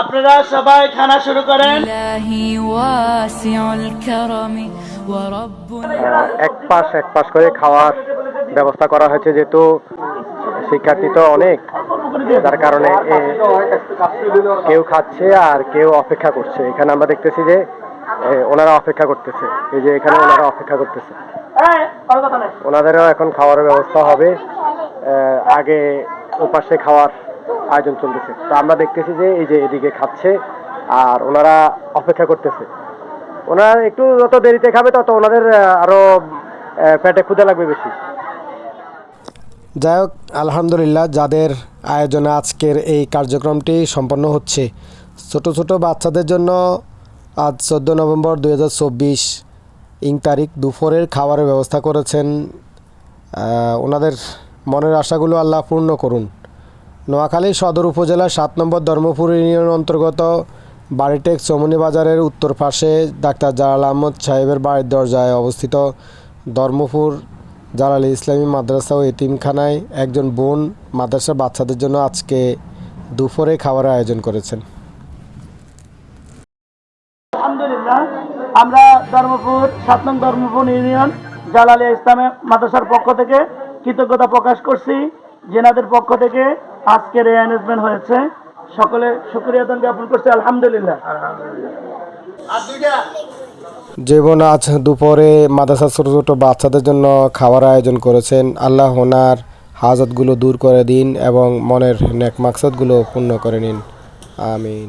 আপনারা সবাই খানা শুরু করেন। এক পাশ এক পাশ করে খাওয়ার ব্যবস্থা করা হয়েছে যেহেতু শিক্ষার্থী তো অনেক যার কারণে কেউ খাচ্ছে আর কেউ অপেক্ষা করছে। এখানে আমরা দেখতেছি যে ওনারা অপেক্ষা করতেছে। এই যে এখানে ওনারা অপেক্ষা করতেছে। ওনাদেরও এখন খাওয়ার ব্যবস্থা হবে। আগে ওপাশে খাওয়ার আয়োজন চলতেছে। তো আমরা দেখতেছি যে এই যে এদিকে খাচ্ছে আর ওনারা অপেক্ষা করতেছে। ওনারা একটু যত দেরিতে খাবে তত ওনাদের আহ, আরও আহ, পেটে ক্ষুদা লাগবে বেশি। যাই হোক আলহামদুলিল্লাহ যাদের আয়োজনে আজকের এই কার্যক্রমটি সম্পন্ন হচ্ছে। ছোট ছোট বাচ্চাদের জন্য আজ চোদ্দ নভেম্বর দুই হাজার চব্বিশ ইং তারিখ দুপুরের খাবারের ব্যবস্থা করেছেন ওনাদের মনের আশাগুলো আল্লাহ পূর্ণ করুন। নোয়াখালী সদর উপজেলার সাত নম্বর ধর্মপুর ইউনিয়ন অন্তর্গত বাড়িটেক চমনি বাজারের উত্তর পাশে ডাক্তার জালাল আহমদ সাহেবের বাড়ির দরজায় অবস্থিত ধর্মপুর জালালি ইসলামী মাদ্রাসা ও এতিমখানায় একজন বোন মাদ্রাসার বাচ্চাদের জন্য আজকে দুপুরে খাবারের আয়োজন করেছেন। আলহামদুলিল্লাহ, আমরা ধর্মপুর সাত নং ধর্মপুর ইউনিয়ন জালালিয়া ইসলামে মাদ্রাসার পক্ষ থেকে কৃতজ্ঞতা প্রকাশ করছি। জেনাদের পক্ষ থেকে আজকের এই অ্যারেঞ্জমেন্ট হয়েছে। সকলে শুক্রিয়া জ্ঞাপন করছি, আলহামদুলিল্লাহ। আর দুইটা যে বোন আজ দুপুরে মাদ্রাসা ছোটো ছোটো বাচ্চাদের জন্য খাওয়ার আয়োজন করেছেন। আল্লাহ ওনার হাজতগুলো দূর করে দিন এবং মনের নেক মাকসাদগুলো পূর্ণ করে নিন। আমিন।